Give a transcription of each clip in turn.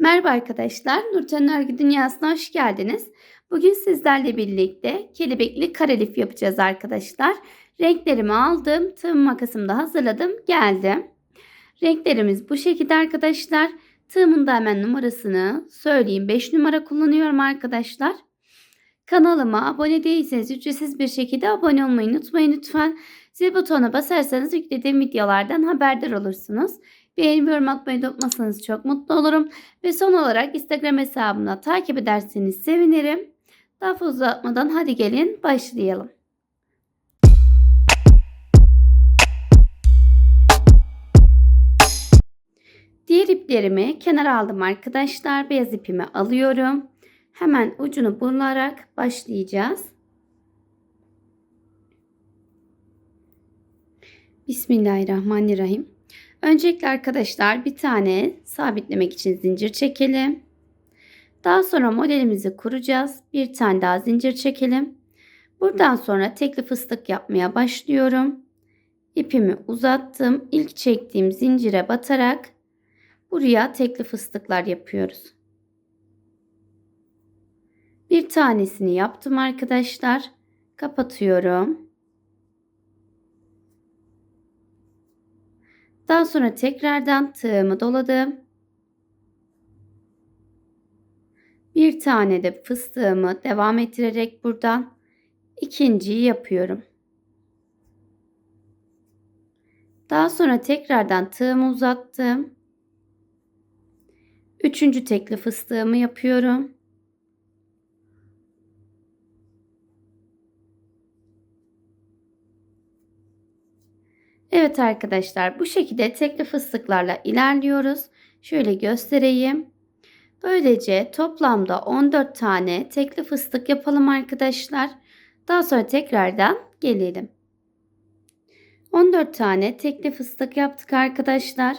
Merhaba arkadaşlar, Nurten Örgü Dünyası'na hoş geldiniz. Bugün sizlerle birlikte kelebekli karelif yapacağız arkadaşlar. Renklerimi aldım, tığım makasımı da hazırladım, geldim. Renklerimiz bu şekilde arkadaşlar. Tığımın da hemen numarasını söyleyeyim. 5 numara kullanıyorum arkadaşlar. Kanalıma abone değilseniz ücretsiz bir şekilde abone olmayı unutmayın lütfen. Zil butonuna basarsanız yüklediğim videolardan haberdar olursunuz. Beğeni yorum atmayı da unutmasanız çok mutlu olurum. Ve son olarak Instagram hesabımda takip ederseniz sevinirim. Daha fazla uzatmadan hadi gelin başlayalım. Diğer iplerimi kenara aldım arkadaşlar. Beyaz ipimi alıyorum. Hemen ucunu bularak başlayacağız. Bismillahirrahmanirrahim. Öncelikle arkadaşlar bir tane sabitlemek için zincir çekelim. Daha sonra modelimizi kuracağız. Bir tane daha zincir çekelim. Buradan sonra tekli fıstık yapmaya başlıyorum. İpimi uzattım. İlk çektiğim zincire batarak buraya tekli fıstıklar yapıyoruz. Bir tanesini yaptım arkadaşlar. Kapatıyorum. Daha sonra tekrardan tığımı doladım. Bir tane de fıstığımı devam ettirerek buradan ikinciyi yapıyorum. Daha sonra tekrardan tığımı uzattım. Üçüncü tekli fıstığımı yapıyorum. Evet arkadaşlar bu şekilde tekli fıstıklarla ilerliyoruz. Şöyle göstereyim. Böylece toplamda 14 tane tekli fıstık yapalım arkadaşlar. Daha sonra tekrardan gelelim. 14 tane tekli fıstık yaptık arkadaşlar.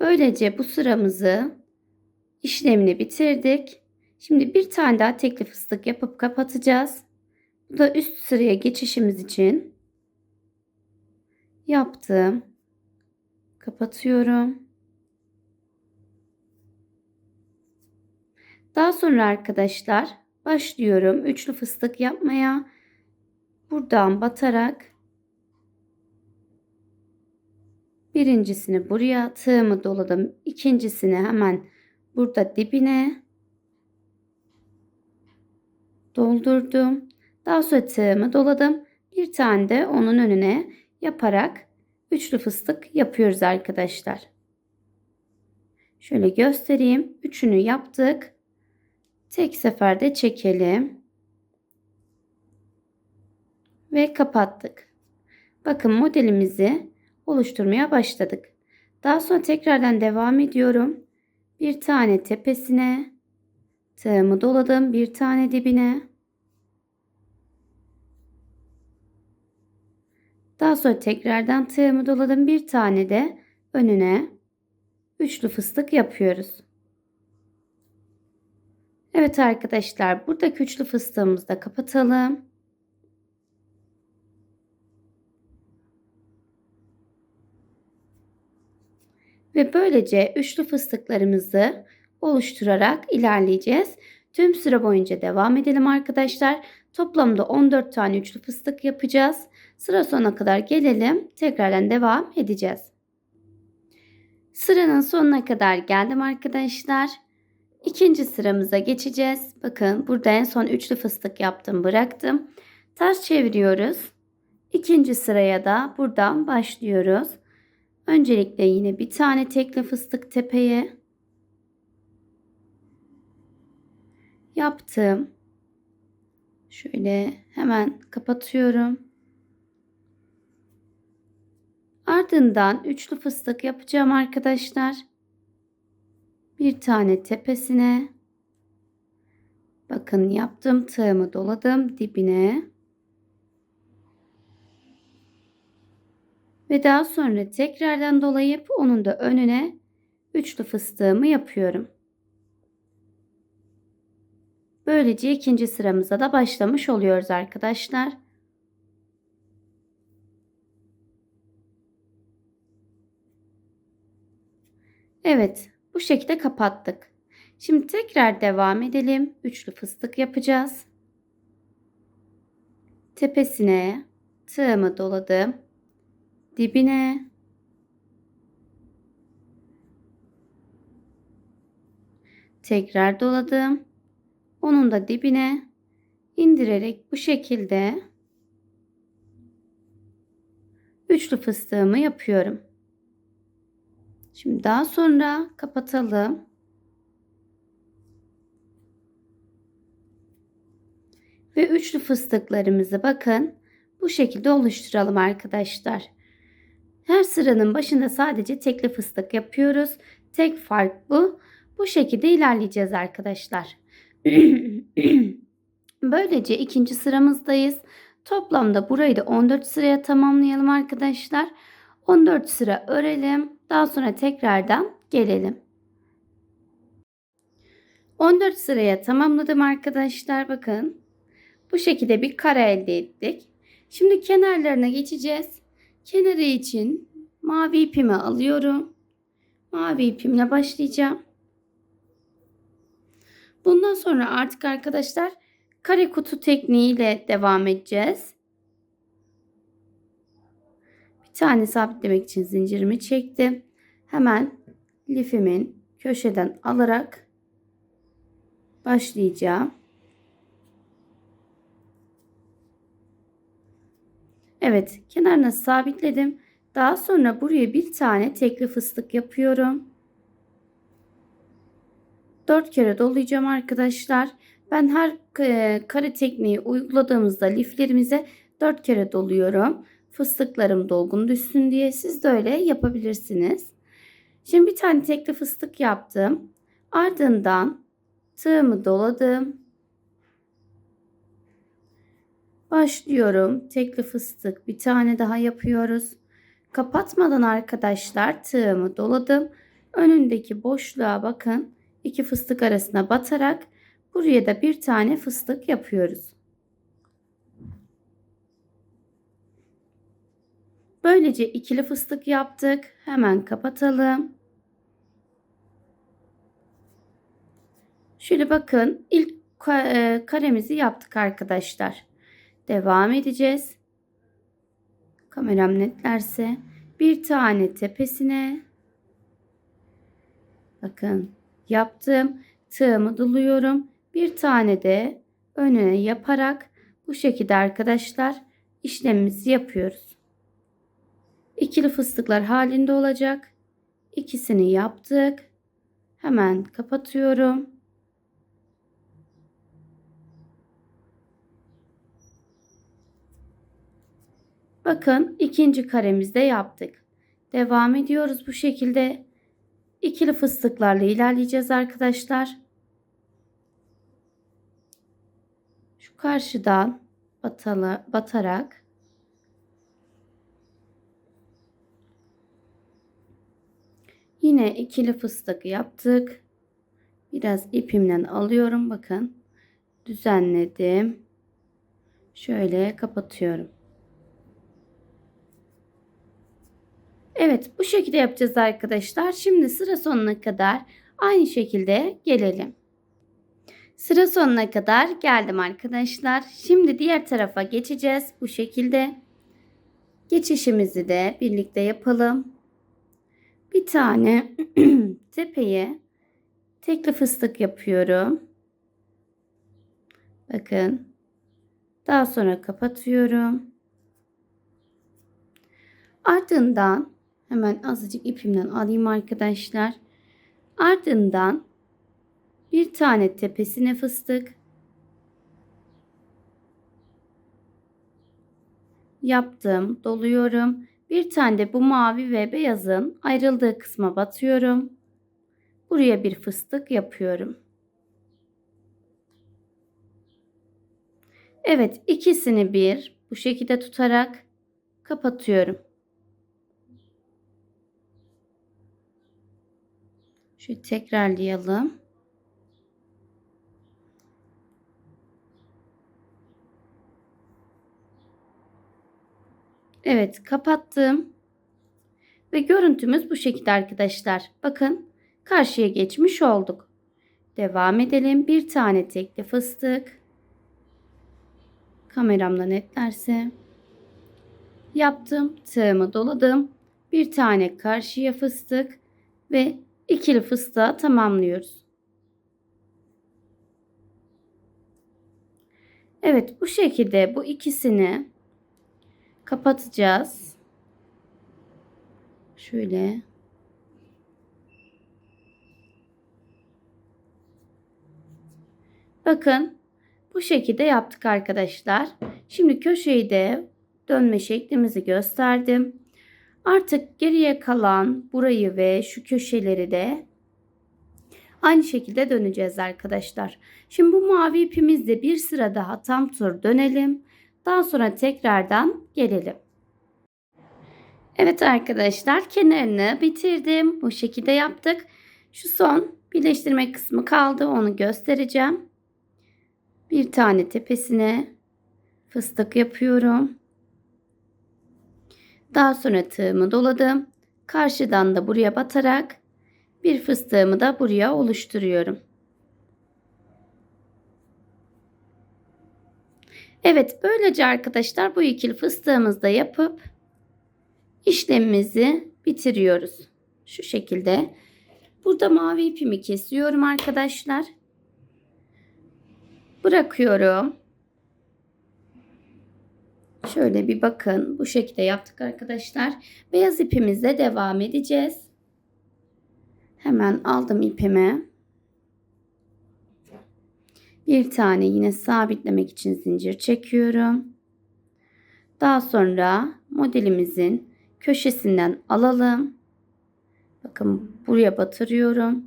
Böylece bu sıramızı işlemini bitirdik. Şimdi bir tane daha tekli fıstık yapıp kapatacağız. Bu da üst sıraya geçişimiz için yaptım. Kapatıyorum. Daha sonra arkadaşlar başlıyorum üçlü fıstık yapmaya. Buradan batarak birincisini buraya tığımı doladım. İkincisini hemen burada dibine doldurdum. Daha sonra tığımı doladım. Bir tane de onun önüne yaparak üçlü fıstık yapıyoruz arkadaşlar. Şöyle göstereyim. Üçünü yaptık. Tek seferde çekelim. Ve kapattık. Bakın modelimizi oluşturmaya başladık. Daha sonra tekrardan devam ediyorum. Bir tane tepesine tığımı doladım. Bir tane dibine Daha sonra tekrardan tığımı doladım. Bir tane de önüne üçlü fıstık yapıyoruz. Evet arkadaşlar buradaki üçlü fıstığımızı da kapatalım. Ve böylece üçlü fıstıklarımızı oluşturarak ilerleyeceğiz. Tüm sıra boyunca devam edelim arkadaşlar. Toplamda 14 tane üçlü fıstık yapacağız. Sıra sonuna kadar gelelim. Tekrardan devam edeceğiz. Sıranın sonuna kadar geldim arkadaşlar. İkinci sıramıza geçeceğiz. Bakın burada en son üçlü fıstık yaptım bıraktım. Ters çeviriyoruz. İkinci sıraya da buradan başlıyoruz. Öncelikle yine bir tane tekli fıstık tepeye yaptım. Şöyle hemen kapatıyorum. Ardından üçlü fıstık yapacağım arkadaşlar. Bir tane tepesine. Bakın yaptım tığımı doladım dibine. Ve daha sonra tekrardan dolayıp onun da önüne üçlü fıstığımı yapıyorum. Böylece ikinci sıramıza da başlamış oluyoruz arkadaşlar. Evet Bu şekilde kapattık. Şimdi tekrar devam edelim. Üçlü fıstık yapacağız. Tepesine tığımı doladım. Dibine tekrar doladım. Onun da dibine indirerek bu şekilde üçlü fıstığımı yapıyorum. Şimdi daha sonra kapatalım. Ve üçlü fıstıklarımızı bakın bu şekilde oluşturalım arkadaşlar. Her sıranın başında sadece tekli fıstık yapıyoruz. Tek fark bu. Bu şekilde ilerleyeceğiz arkadaşlar. Böylece ikinci sıramızdayız. Toplamda burayı da 14 sıraya tamamlayalım arkadaşlar. 14 sıra örelim. Daha sonra tekrardan gelelim. 14 sıraya tamamladım arkadaşlar. Bakın. Bu şekilde bir kare elde ettik. Şimdi kenarlarına geçeceğiz. Kenarı için mavi ipimi alıyorum. Mavi ipimle başlayacağım. Bundan sonra artık arkadaşlar kare kutu tekniğiyle devam edeceğiz. Bir tane sabitlemek için zincirimi çektim. Hemen lifimin köşeden alarak başlayacağım. Evet, kenarına sabitledim. Daha sonra buraya bir tane tekli fıstık yapıyorum. 4 kere dolayacağım arkadaşlar. Ben her e, kare tekniği uyguladığımızda liflerimize 4 kere doluyorum. Fıstıklarım dolgun düşsün diye siz de öyle yapabilirsiniz. Şimdi bir tane tekli fıstık yaptım. Ardından tığımı doladım. Başlıyorum. Tekli fıstık bir tane daha yapıyoruz. Kapatmadan arkadaşlar tığımı doladım. Önündeki boşluğa bakın. İki fıstık arasına batarak buraya da bir tane fıstık yapıyoruz. Böylece ikili fıstık yaptık. Hemen kapatalım. Şöyle bakın ilk e, karemizi yaptık arkadaşlar. Devam edeceğiz. Kameram netlerse bir tane tepesine bakın yaptım. Tığımı doluyorum. Bir tane de önüne yaparak bu şekilde arkadaşlar işlemimizi yapıyoruz. İkili fıstıklar halinde olacak. İkisini yaptık. Hemen kapatıyorum. Bakın ikinci karemizde yaptık. Devam ediyoruz bu şekilde. İkili fıstıklarla ilerleyeceğiz arkadaşlar. Şu karşıdan batalı, batarak yine ikili fıstık yaptık. Biraz ipimden alıyorum bakın. Düzenledim. Şöyle kapatıyorum. Evet bu şekilde yapacağız arkadaşlar. Şimdi sıra sonuna kadar aynı şekilde gelelim. Sıra sonuna kadar geldim arkadaşlar. Şimdi diğer tarafa geçeceğiz bu şekilde. Geçişimizi de birlikte yapalım. Bir tane tepeye tekli fıstık yapıyorum. Bakın. Daha sonra kapatıyorum. Ardından Hemen azıcık ipimden alayım arkadaşlar. Ardından bir tane tepesine fıstık yaptım. Doluyorum. Bir tane de bu mavi ve beyazın ayrıldığı kısma batıyorum. Buraya bir fıstık yapıyorum. Evet ikisini bir bu şekilde tutarak kapatıyorum. Şöyle tekrarlayalım. Evet kapattım. Ve görüntümüz bu şekilde arkadaşlar. Bakın karşıya geçmiş olduk. Devam edelim. Bir tane tekli fıstık. Kameramda netlerse. Yaptım. Tığımı doladım. Bir tane karşıya fıstık ve ikili fıstığa tamamlıyoruz. Evet bu şekilde bu ikisini kapatacağız. Şöyle. Bakın bu şekilde yaptık arkadaşlar. Şimdi köşeyi de dönme şeklimizi gösterdim. Artık geriye kalan burayı ve şu köşeleri de aynı şekilde döneceğiz arkadaşlar. Şimdi bu mavi ipimizde bir sıra daha tam tur dönelim. Daha sonra tekrardan gelelim. Evet arkadaşlar kenarını bitirdim. Bu şekilde yaptık. Şu son birleştirme kısmı kaldı. Onu göstereceğim. Bir tane tepesine fıstık yapıyorum. Daha sonra tığımı doladım. Karşıdan da buraya batarak bir fıstığımı da buraya oluşturuyorum. Evet böylece arkadaşlar bu ikili fıstığımızı da yapıp işlemimizi bitiriyoruz. Şu şekilde. Burada mavi ipimi kesiyorum arkadaşlar. Bırakıyorum. Şöyle bir bakın. Bu şekilde yaptık arkadaşlar. Beyaz ipimizle devam edeceğiz. Hemen aldım ipimi. Bir tane yine sabitlemek için zincir çekiyorum. Daha sonra modelimizin köşesinden alalım. Bakın buraya batırıyorum.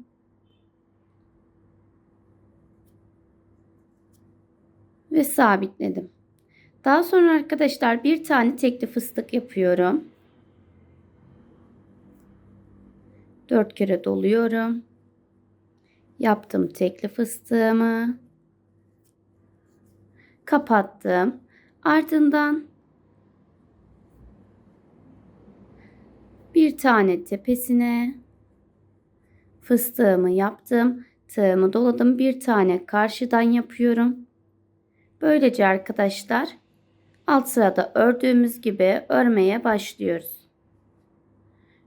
Ve sabitledim. Daha sonra arkadaşlar bir tane tekli fıstık yapıyorum. Dört kere doluyorum. Yaptım tekli fıstığımı. Kapattım. Ardından bir tane tepesine fıstığımı yaptım. Tığımı doladım. Bir tane karşıdan yapıyorum. Böylece arkadaşlar alt sırada ördüğümüz gibi örmeye başlıyoruz.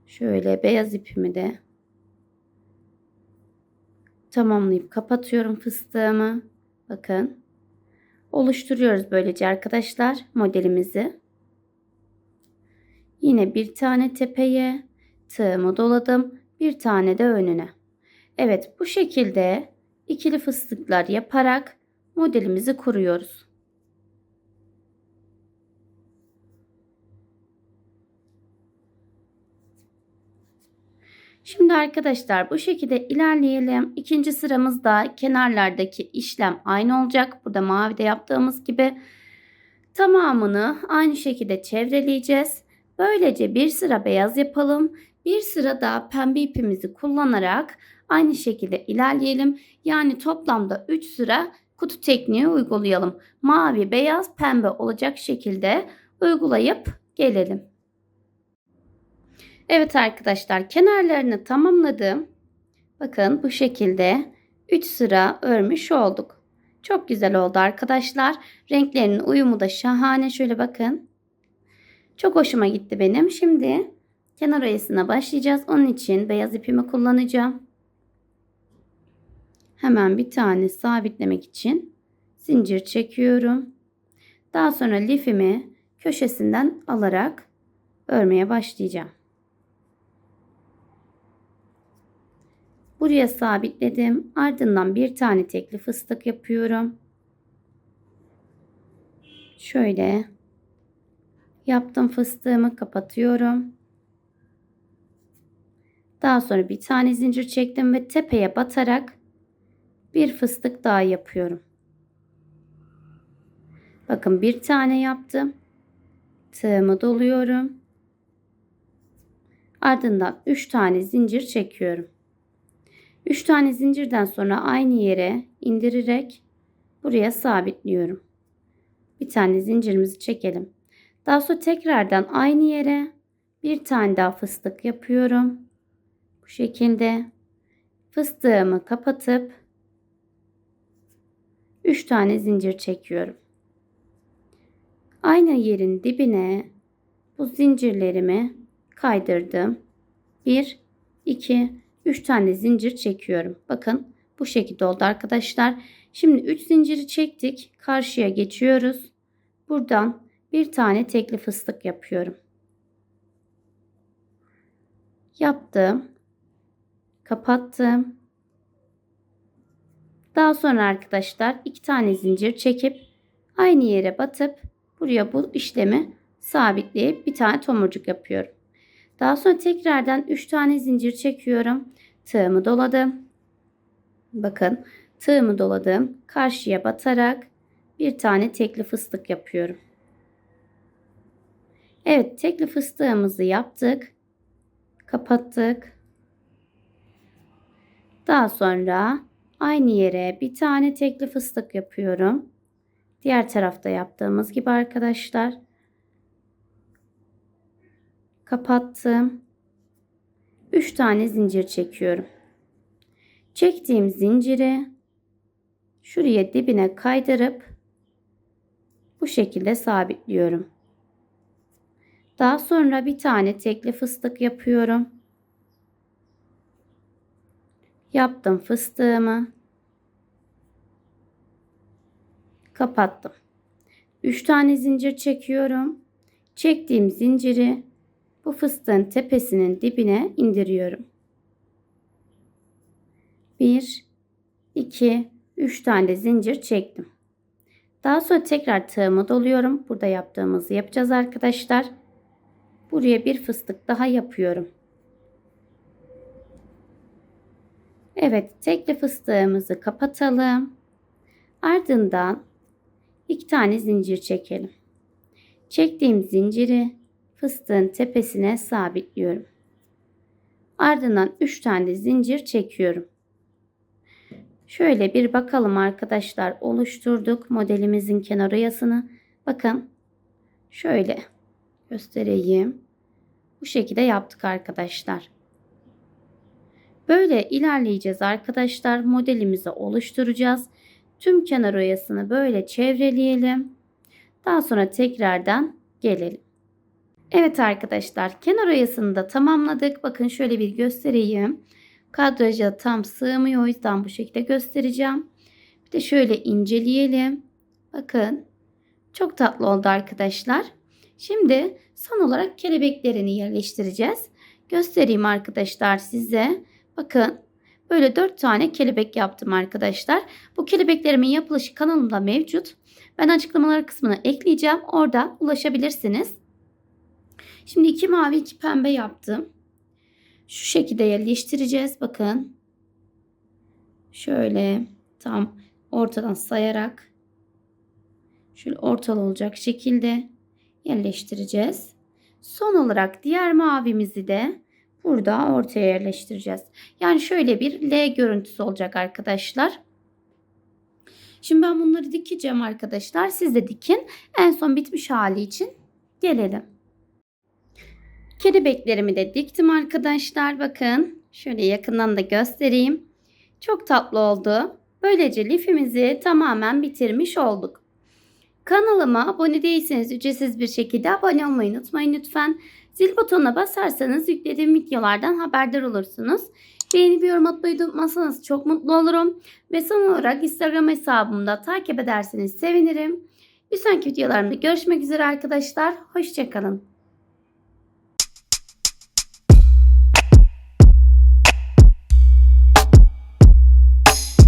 Şöyle beyaz ipimi de tamamlayıp kapatıyorum fıstığımı. Bakın. Oluşturuyoruz böylece arkadaşlar modelimizi. Yine bir tane tepeye tığımı doladım. Bir tane de önüne. Evet bu şekilde ikili fıstıklar yaparak modelimizi kuruyoruz. Şimdi arkadaşlar bu şekilde ilerleyelim. İkinci sıramızda kenarlardaki işlem aynı olacak. Burada mavide yaptığımız gibi tamamını aynı şekilde çevreleyeceğiz. Böylece bir sıra beyaz yapalım. Bir sıra da pembe ipimizi kullanarak aynı şekilde ilerleyelim. Yani toplamda 3 sıra kutu tekniği uygulayalım. Mavi, beyaz, pembe olacak şekilde uygulayıp gelelim. Evet arkadaşlar kenarlarını tamamladım. Bakın bu şekilde 3 sıra örmüş olduk. Çok güzel oldu arkadaşlar. Renklerinin uyumu da şahane. Şöyle bakın. Çok hoşuma gitti benim. Şimdi kenar oyasına başlayacağız. Onun için beyaz ipimi kullanacağım. Hemen bir tane sabitlemek için zincir çekiyorum. Daha sonra lifimi köşesinden alarak örmeye başlayacağım. Buraya sabitledim. Ardından bir tane tekli fıstık yapıyorum. Şöyle yaptım fıstığımı kapatıyorum. Daha sonra bir tane zincir çektim ve tepeye batarak bir fıstık daha yapıyorum. Bakın bir tane yaptım. Tığımı doluyorum. Ardından 3 tane zincir çekiyorum. 3 tane zincirden sonra aynı yere indirerek buraya sabitliyorum. Bir tane zincirimizi çekelim. Daha sonra tekrardan aynı yere bir tane daha fıstık yapıyorum. Bu şekilde fıstığımı kapatıp 3 tane zincir çekiyorum. Aynı yerin dibine bu zincirlerimi kaydırdım. 1 2 3 tane zincir çekiyorum. Bakın bu şekilde oldu arkadaşlar. Şimdi 3 zinciri çektik. Karşıya geçiyoruz. Buradan bir tane tekli fıstık yapıyorum. Yaptım. Kapattım. Daha sonra arkadaşlar iki tane zincir çekip aynı yere batıp buraya bu işlemi sabitleyip bir tane tomurcuk yapıyorum. Daha sonra tekrardan 3 tane zincir çekiyorum. Tığımı doladım. Bakın tığımı doladım. Karşıya batarak bir tane tekli fıstık yapıyorum. Evet tekli fıstığımızı yaptık. Kapattık. Daha sonra aynı yere bir tane tekli fıstık yapıyorum. Diğer tarafta yaptığımız gibi arkadaşlar. Kapattım. 3 tane zincir çekiyorum. Çektiğim zinciri şuraya dibine kaydırıp bu şekilde sabitliyorum. Daha sonra bir tane tekli fıstık yapıyorum. Yaptım fıstığımı. Kapattım. 3 tane zincir çekiyorum. Çektiğim zinciri bu fıstığın tepesinin dibine indiriyorum. 1 2 3 tane zincir çektim. Daha sonra tekrar tığımı doluyorum. Burada yaptığımızı yapacağız arkadaşlar. Buraya bir fıstık daha yapıyorum. Evet, tekli fıstığımızı kapatalım. Ardından iki tane zincir çekelim. Çektiğim zinciri fıstığın tepesine sabitliyorum. Ardından 3 tane zincir çekiyorum. Şöyle bir bakalım arkadaşlar oluşturduk modelimizin kenar oyasını. Bakın şöyle göstereyim. Bu şekilde yaptık arkadaşlar. Böyle ilerleyeceğiz arkadaşlar. Modelimizi oluşturacağız. Tüm kenar oyasını böyle çevreleyelim. Daha sonra tekrardan gelelim. Evet arkadaşlar kenar oyasını da tamamladık. Bakın şöyle bir göstereyim. Kadraja tam sığmıyor. O yüzden bu şekilde göstereceğim. Bir de şöyle inceleyelim. Bakın çok tatlı oldu arkadaşlar. Şimdi son olarak kelebeklerini yerleştireceğiz. Göstereyim arkadaşlar size. Bakın böyle 4 tane kelebek yaptım arkadaşlar. Bu kelebeklerimin yapılışı kanalımda mevcut. Ben açıklamalar kısmına ekleyeceğim. Orada ulaşabilirsiniz. Şimdi iki mavi iki pembe yaptım. Şu şekilde yerleştireceğiz. Bakın. Şöyle tam ortadan sayarak şöyle ortalı olacak şekilde yerleştireceğiz. Son olarak diğer mavimizi de burada ortaya yerleştireceğiz. Yani şöyle bir L görüntüsü olacak arkadaşlar. Şimdi ben bunları dikeceğim arkadaşlar. Siz de dikin. En son bitmiş hali için gelelim. Kelebeklerimi de diktim arkadaşlar. Bakın şöyle yakından da göstereyim. Çok tatlı oldu. Böylece lifimizi tamamen bitirmiş olduk. Kanalıma abone değilseniz ücretsiz bir şekilde abone olmayı unutmayın lütfen. Zil butonuna basarsanız yüklediğim videolardan haberdar olursunuz. Beğeni bir yorum atmayı unutmazsanız çok mutlu olurum. Ve son olarak Instagram hesabımda takip ederseniz sevinirim. Bir sonraki videolarımda görüşmek üzere arkadaşlar. Hoşçakalın.